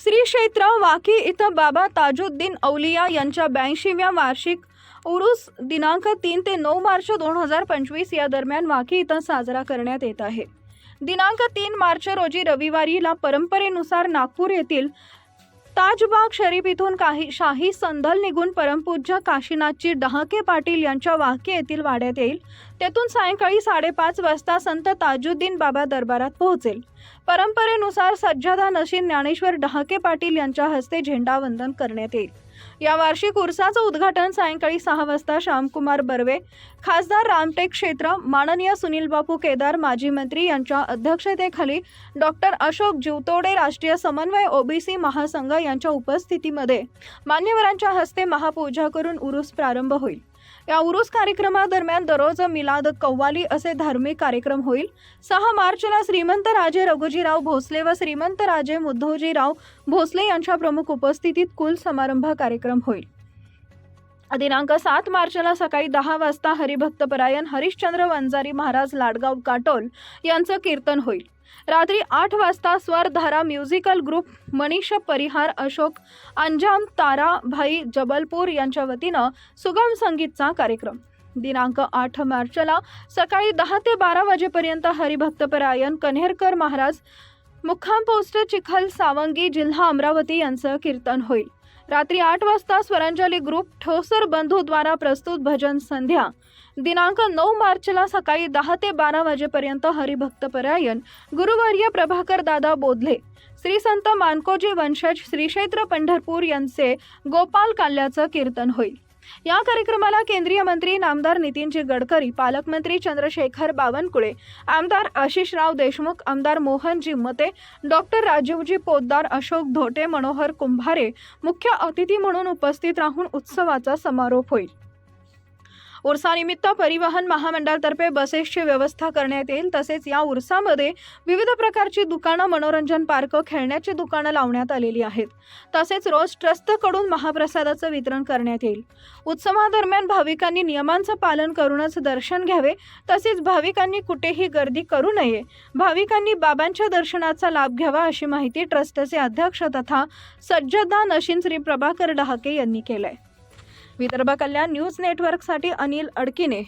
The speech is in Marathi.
श्री क्षेत्र वाकी इथं बाबा ताजुद्दीन औलिया यांच्या ब्याऐंशीव्या वार्षिक उरुस दिनांक तीन ते नऊ मार्च दोन हजार पंचवीस या दरम्यान वाकी इथं साजरा करण्यात येत आहे. दिनांक तीन मार्च रोजी रविवारीला परंपरेनुसार नागपूर येथील ताजबाग शरीफ इथून काही शाही संदल निघून परमपूज्य काशीनाथजी डहाके पाटील यांच्या वाहके येथील वाड्यात येईल. तेथून सायंकाळी साडेपाच वाजता संत ताजुद्दीन बाबा दरबारात पोहोचेल. परंपरेनुसार सज्जादा नशीन ज्ञानेश्वर डहाके पाटील यांच्या हस्ते झेंडावंदन करण्यात येईल. या वार्षिक उर्साचं उद्घाटन सायंकाळी सहा वाजता श्यामकुमार बर्वे खासदार रामटेक क्षेत्र माननीय सुनील बापू केदार माजी मंत्री यांच्या अध्यक्षतेखाली डॉक्टर अशोक जिवतोडे राष्ट्रीय समन्वय ओबीसी महासंघ यांच्या उपस्थितीमध्ये मान्यवरांच्या हस्ते महापूजा करून उरूस प्रारंभ होईल. या उरूस कार्यक्रमादरम्यान दररोज मिलाद कव्वाली असे धार्मिक कार्यक्रम होईल. सहा मार्चला श्रीमंत राजे रघुजीराव भोसले व श्रीमंत राजे मुद्धवजीराव भोसले यांच्या प्रमुख उपस्थितीत कुल समारंभ कार्यक्रम होईल. दिनांक सात मार्चला सकाळी दहा वाजता हरिभक्तपरायण हरिश्चंद्र वंजारी महाराज लाडगाव काटोल यांचं कीर्तन होईल. रात्री आठ वाजता स्वरधारा म्युझिकल ग्रुप मनीष परिहार अशोक अंजाम तारा भाई जबलपूर यांच्या वतीनं सुगम संगीतचा कार्यक्रम. दिनांक आठ मार्चला सकाळी दहा ते बारा वाजेपर्यंत हरिभक्तपरायण कन्हेरकर महाराज मुक्काम पोस्ट चिखल सावंगी जिल्हा अमरावती यांचं कीर्तन होईल. रात्री आठ वाजता स्वरांजली ग्रुप ठोसर बंधूद्वारा प्रस्तुत भजन संध्या. दिनांक नऊ मार्चला सकाळी दहा ते बारा वाजेपर्यंत हरिभक्तपरायण गुरुवर्य प्रभाकर दादा बोधले. श्री संत मानकोजी वंशज श्री क्षेत्र पंढरपूर यांचे गोपाल काल्याचं कीर्तन होईल. या कार्यक्रमाला केंद्रीय मंत्री नामदार नितीनजी गडकरी पालकमंत्री चंद्रशेखर बावनकुळे आमदार आशिषराव देशमुख आमदार मोहनजी मते डॉक्टर राजीवजी पोद्दार अशोक धोटे मनोहर कुंभारे मुख्य अतिथी म्हणून उपस्थित राहून उत्सवाचा समारोप होईल. उर्सानिमित्त परिवहन महामंडळातर्फे बसेसची व्यवस्था करण्यात येईल. तसेच या उर्सामध्ये विविध प्रकारची दुकानं मनोरंजन पार्क खेळण्याची दुकानं लावण्यात आलेली आहेत. तसेच रोज ट्रस्टकडून महाप्रसादाचं वितरण करण्यात येईल. उत्सवादरम्यान भाविकांनी नियमांचं पालन करूनच दर्शन घ्यावे. तसेच भाविकांनी कुठेही गर्दी करू नये. भाविकांनी बाबांच्या दर्शनाचा लाभ घ्यावा अशी माहिती ट्रस्टचे अध्यक्ष तथा सज्जदा नशीन श्री प्रभाकर डहाके यांनी केलंय. विदर्भ कल्याण न्यूज नेटवर्कसाठी अनिल अडकिने